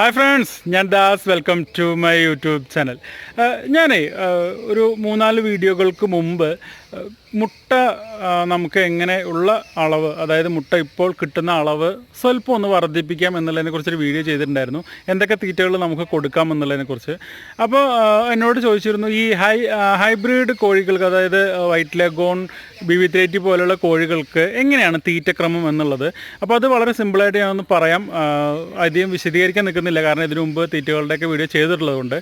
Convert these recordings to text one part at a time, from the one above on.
Hi friends ഞാൻ Das. Welcome to my YouTube channel ഞാനേ ഒരു മൂന്നാൽ വീഡിയോകൾക്ക് മുമ്പ് മുട്ട നമുക്ക് എങ്ങനെ ഉള്ള അളവ് അതായത് മുട്ട ഇപ്പോൾ കിട്ടുന്ന അളവ് സ്വല്പം ഒന്ന് വർദ്ധിപ്പിക്കാം എന്നുള്ളതിനെ കുറിച്ചൊരു വീഡിയോ ചെയ്തിട്ടുണ്ടായിരുന്നു. എന്തൊക്കെ തീറ്റകൾ നമുക്ക് കൊടുക്കാം എന്നുള്ളതിനെ കുറിച്ച്. അപ്പോൾ എന്നോട് ചോദിച്ചിരുന്നു ഈ ഹൈ ഹൈബ്രിഡ് കോഴികൾക്ക് അതായത് വൈറ്റ് ലെഗോൺ ബി വി പോലുള്ള കോഴികൾക്ക് എങ്ങനെയാണ് തീറ്റക്രമം എന്നുള്ളത്? അപ്പോൾ അത് വളരെ സിമ്പിളായിട്ട് ഞാനൊന്ന് പറയാം. അധികം വിശദീകരിക്കാൻ നിൽക്കുന്നില്ല കാരണം ഇതിനു മുമ്പ് തീറ്റകളുടെയൊക്കെ വീഡിയോ ചെയ്തിട്ടുള്ളതുകൊണ്ട്.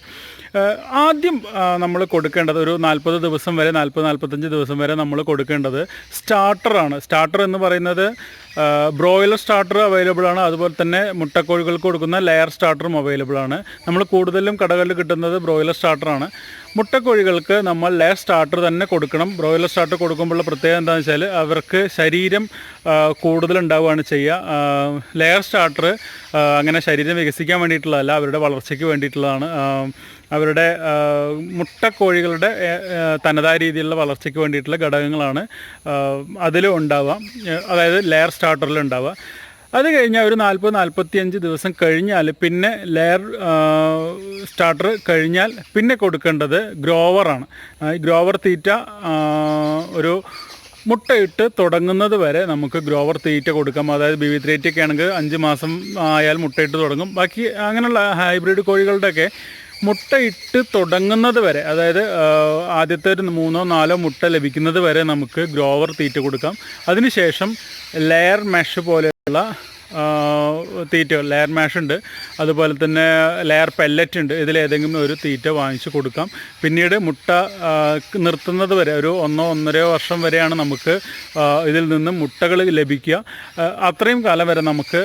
ആദ്യം നമ്മൾ കൊടുക്കേണ്ടത് ഒരു നാൽപ്പത് ദിവസം വരെ നാൽപ്പത് നാൽപ്പത്തഞ്ച് ദിവസം വരെ നമ്മൾ കൊടുക്കേണ്ടത് സ്റ്റാർട്ടറാണ്. സ്റ്റാർട്ടർ എന്ന് പറയുന്നത് ബ്രോയിലർ സ്റ്റാർട്ടർ അവൈലബിൾ ആണ്. അതുപോലെ തന്നെ മുട്ടക്കോഴികൾക്ക് കൊടുക്കുന്ന ലെയർ സ്റ്റാർട്ടറും അവൈലബിൾ ആണ്. നമ്മൾ കൂടുതലും കടകളിൽ കിട്ടുന്നത് ബ്രോയിലർ സ്റ്റാർട്ടറാണ് മുട്ടക്കോഴികൾക്ക് നമ്മൾ ലേ സ്റ്റാർട്ടർ തന്നെ കൊടുക്കണം. ബ്രോയിലർ സ്റ്റാർട്ടർ കൊടുക്കുമ്പോഴുള്ള പ്രത്യേകത എന്താണെന്ന് വെച്ചാൽ അവർക്ക് ശരീരം കൂടുതലുണ്ടാവുകയാണ് ചെയ്യുക. ലെയർ സ്റ്റാർട്ടർ അങ്ങനെ ശരീരം വികസിക്കാൻ വേണ്ടിയിട്ടുള്ളതല്ല അവരുടെ വളർച്ചയ്ക്ക് വേണ്ടിയിട്ടുള്ളതാണ്. അവരുടെ മുട്ടക്കോഴികളുടെ തനതായ രീതിയിലുള്ള വളർച്ചയ്ക്ക് വേണ്ടിയിട്ടുള്ള ഘടകങ്ങളാണ് അതിലും ഉണ്ടാവുക. അതായത് ലെയർ സ്റ്റാർട്ടറിൽ ഉണ്ടാവുക. അത് കഴിഞ്ഞാൽ ഒരു നാൽപ്പത് നാൽപ്പത്തിയഞ്ച് ദിവസം കഴിഞ്ഞാൽ പിന്നെ ലെയർ സ്റ്റാർട്ടർ കഴിഞ്ഞാൽ പിന്നെ കൊടുക്കേണ്ടത് ഗ്രോവറാണ് ഈ ഗ്രോവർ തീറ്റ ഒരു മുട്ടയിട്ട് തുടങ്ങുന്നത് വരെ നമുക്ക് ഗ്രോവർ തീറ്റ കൊടുക്കാം. അതായത് ബി വി ത്രേറ്റൊക്കെ ആണെങ്കിൽ അഞ്ച് മാസം ആയാൽ മുട്ടയിട്ട് തുടങ്ങും. ബാക്കി അങ്ങനെയുള്ള ഹൈബ്രിഡ് കോഴികളുടെയൊക്കെ മുട്ടയിട്ട് തുടങ്ങുന്നത് വരെ അതായത് ആദ്യത്തെ ഒരു മൂന്നോ നാലോ മുട്ട ലഭിക്കുന്നത് വരെ നമുക്ക് ഗ്രോവർ തീറ്റ കൊടുക്കാം. അതിനുശേഷം ലെയർ മെഷ് പോലെയുള്ള ആ, തീറ്റ ലെയർ മാഷ് ഉണ്ട്. അതുപോലെ തന്നെ ലെയർ പെല്ലറ്റ് ഉണ്ട്. ഇതിലേതെങ്കിലും ഒരു തീറ്റ വാങ്ങിച്ച് കൊടുക്കാം. പിന്നീട് മുട്ട നിർത്തുന്നത് വരെ ഒരു ഒന്നോ ഒന്നരയോ വർഷം വരെയാണ് നമുക്ക് ഇതിൽ നിന്ന് മുട്ടകൾ ലഭിക്കുക. അത്രയും കാലം വരെ നമുക്ക്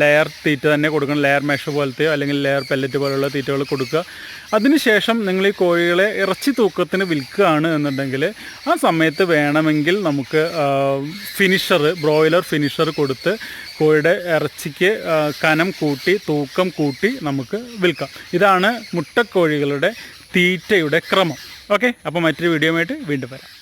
ലെയർ തീറ്റ തന്നെ കൊടുക്കണം. ലെയർ മാഷ് പോലത്തെ അല്ലെങ്കിൽ ലെയർ പെല്ലറ്റ് പോലുള്ള തീറ്റകൾ കൊടുക്കുക. അതിനുശേഷം നിങ്ങൾ ഈ കോഴികളെ ഇറച്ചി തൂക്കത്തിന് വിൽക്കുകയാണ് എന്നുണ്ടെങ്കിൽ ആ സമയത്ത് വേണമെങ്കിൽ നമുക്ക് ഫിനിഷർ ബ്രോയിലർ ഫിനിഷർ കൊടുത്ത് കോഴിയുടെ ഇറച്ചിക്ക് കനം കൂട്ടി തൂക്കം കൂട്ടി നമുക്ക് വിൽക്കാം. ഇതാണ് മുട്ടക്കോഴികളുടെ തീറ്റയുടെ ക്രമം. ഓക്കെ? അപ്പോൾ മറ്റൊരു വീഡിയോ ആയിട്ട് വീണ്ടും വരാം.